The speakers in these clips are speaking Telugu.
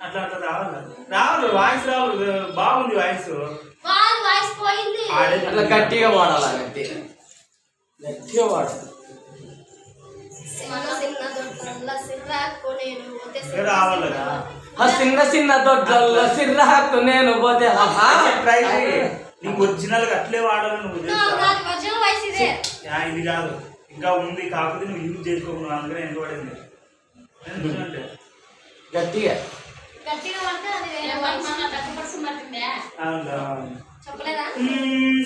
అట్లా అట్లా రావు రావాలి వాయిస్ రావాలి బాగుంది వాయిస్. అట్లా గట్టిగా వాడాలి గట్టి. గట్టిగా వాడాలి చిన్న చిన్న సిన్న సిర్ర హక్కు నేను పోతే ట్రై చేయండి నీకు ఒరిజినల్ అట్లే వాడాలి నువ్వు ఇది కాదు ఇంకా ఉంది కాకపోతే నువ్వు యూజ్ చేసుకోకుండా అందుకనే ఎందుకు పడింది గట్టిగా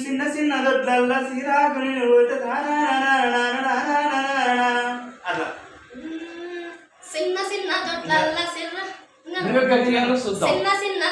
చిన్న చిన్న దొడ్లల్లా సిరాకుని చిన్న చిన్న దొడ్లల్లా చిన్న చిన్న